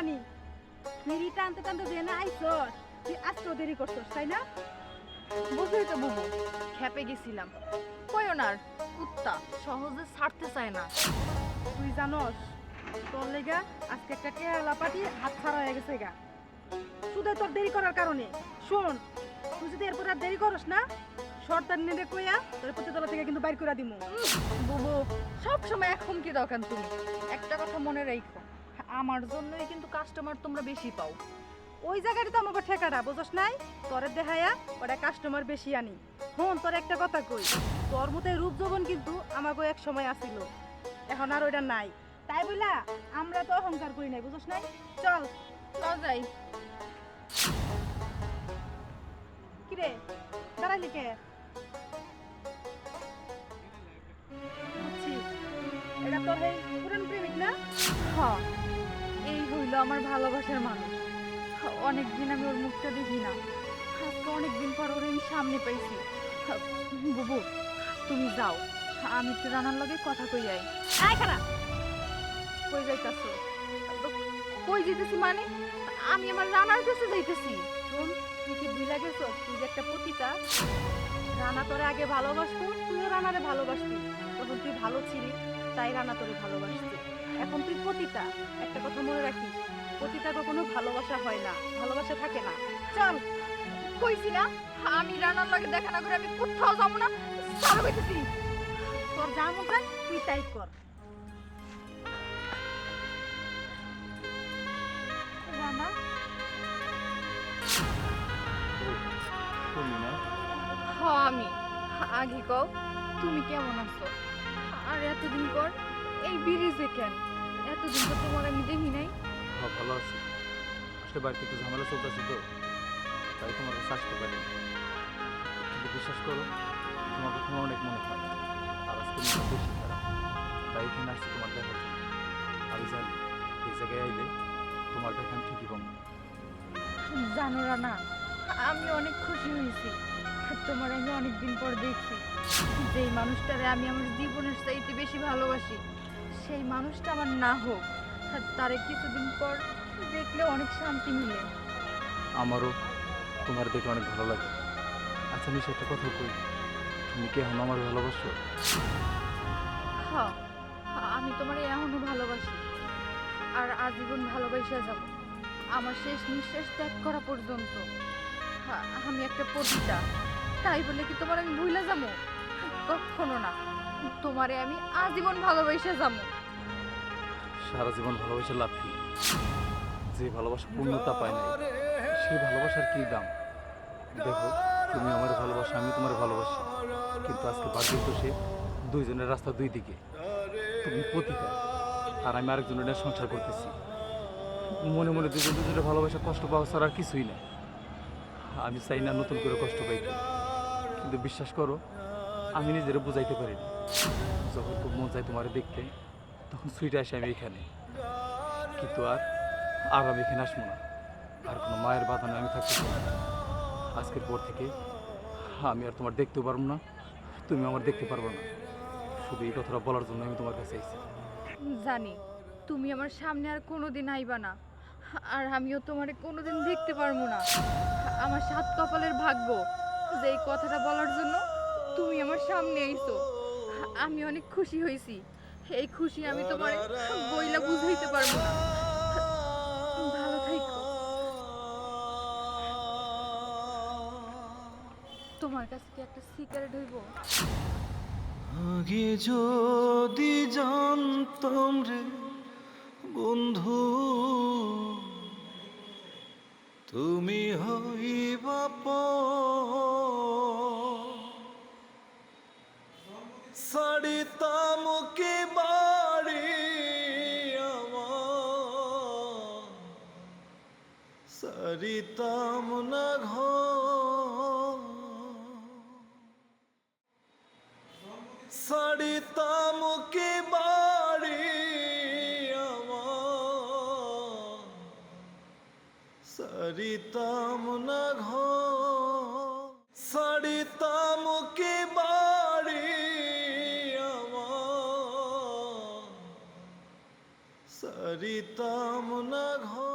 জানি। ফিরি টানতে টানতে যে না আইসস তুই আজকেও দেরি করছস, তাই না? বুঝলি তো বুবু, খেপে গেছিলাম। না কুত্তা, সহজে ছাড়তে চায় না। তুই জানস, তোর লেগা আজকে একটা কেরালা পাটি হাত ছাড়া হয়ে গেছে গা। শুধু তোর দেরি করার কারণে। শোন, তুই যদি এরপর আর দেরি করস না, শর্তার নেবে কইয়া তোর প্রতিতলা থেকে কিন্তু বাইর করে দিমু। বুবু সব সময় এখন কি দরকার তুমি? একটা কথা মনে রাখো আমার জন্যই কিন্তু কাস্টমার তোমরা বেশি পাও। ওই জায়গাটা তো আমাকে ঠেকাটা, বুঝস নাই? তোরে দেখায়া ওটা কাস্টমার বেশি আনি। হন, তোর একটা কথা কই, তোর মতে রূপ যৌবন কিন্তু আমাকে এক সময় আসিল এখন আর ওইটা নাই। তাই বইলা আমরা তো অহংকার করি নাই, বুঝস নাই? চল চল যাই। কিরে দাঁড়ালি কে? বুঝছি। এটা তোর প্রেমিক না? হ। হইল আমার ভালোবাসার মানুষ। অনেক দিন আমি ওর মুখটা দেখি না। আজকে অনেক দিন পর ওর আমি সামনে পাইছি। বুবু, তুমি যাও। আমি একটু রানার লগে কথা কই আয় খারা কই যাইতাছো? কই যেতেছি মানে? আমি আমার রানার কাছে যাইতেছি। শোন, তুই কি ভুলে গেছস? তুই যে একটা পতিতা। রানা তোরে আগে ভালোবাসতো, তুইও রানারে ভালোবাসতি। তখন তুই ভালো ছিলি, তাই রানা তোরে ভালোবাসতি এখন তুই পতিতা। একটা কথা মনে রাখিস, পতিতা কখনো ভালোবাসা হয় না, ভালোবাসা থাকে না। চল, কইছি না, আমি রানার লগে দেখা না করে আমি কোথাও যাব না চালু হইতেছি। তোর যা মন তুই তাই কর। রানা তুমি না হ আমি। আগে কও, তুমি কেমন আছো? আর এতদিন পর এই ব্রিজে কেন? এতদিন তো তোমার আমি দেখি নাই। হ্যাঁ ভালো আছি। আসলে বাড়িতে একটু ঝামেলা চলতেছে তো তাই তোমার কাছে আসতে পারি কিন্তু বিশ্বাস করো তোমার কথা অনেক মনে হয় আর আজকে মনে বেশি খারাপ। তাই এখানে আসছি তোমার জন্য আমি জানি এই জায়গায় আইলে তোমার দেখা আমি ঠিকই পাবো। জানো না আমি অনেক খুশি হয়েছি। তোমার আমি অনেক দিন পর দেখছি যেই মানুষটারে আমি আমার জীবনের চাইতে বেশি ভালোবাসি। সেই মানুষটা আমার না হোক তারে কিছুদিন পর দেখলে অনেক শান্তি মিলে। আমারও তোমার দেখে অনেক ভালো লাগে। আচ্ছা আমি সেটা কথা কই। তুমি কি এখন আমার ভালোবাসো? হ আমি তোমার এখনও ভালোবাসি। আর আজীবন ভালোবাসা যাব। আমার শেষ নিঃশ্বাস ত্যাগ করা পর্যন্ত। হা- আমি একটা পতিতা। তাই বলে কি তোমার আমি ভুলে যাব? কখনো না। তোমারে আমি আজীবন ভালোবাসা যাব। সারা জীবন ভালোবাসা লাভ কি? যে ভালোবাসা পূর্ণতা পায় না সেই ভালোবাসার কি দাম? দেখো, তুমি আমার ভালোবাসা, আমি তোমার ভালোবাসি। কিন্তু আজকে ভাগ্য তো সে দুইজনের রাস্তা দুই দিকে। তুমি পতিতা, আর আমি আরেকজনের সংসার করতেছি। মনে মনে দুজন দুজনের ভালোবাসা কষ্ট পাওয়া ছাড়া আর কিছুই না আমি চাই না নতুন করে কষ্ট পাইতে। কিন্তু বিশ্বাস করো, আমি নিজের বুঝাইতে পারিনি। যখন খুব মন চাই তোমার দেখতে তখন সুইটে আসি আমি এখানে। কিন্তু আর আর আমি এখানে আসব না। আর কোনো মায়ের বাঁধানে আমি থাকতে। আজকের পর থেকে আমি আর তোমার দেখতেও পারব না, তুমি আমার দেখতে পারব না। শুধু এই কথাটা বলার জন্য আমি তোমার কাছে এসেছি জানি, তুমি আমার সামনে আর কোনোদিন আইবা না। আর আমিও তোমারে কোনোদিন দেখতে পারব না। আমার সাত কপালের ভাগ্য, যে এই কথাটা বলার জন্য তুমি আমার সামনে আইছো। আমি অনেক খুশি হয়েছি এই খুশি, আমি তোমার বইলা বুঝাইতে পারব না। তোমার কাছে কি একটা সিগারেট হইব? আগে যদি জানতাম রে বন্ধু, তুমি হইবা সাড়িতাম কি বাড়ি আমার। সারিতাম না ঘর। সাড়িতাম কি বাড়ি আমার। সারিতাম না ঘর। আমার না ঘর।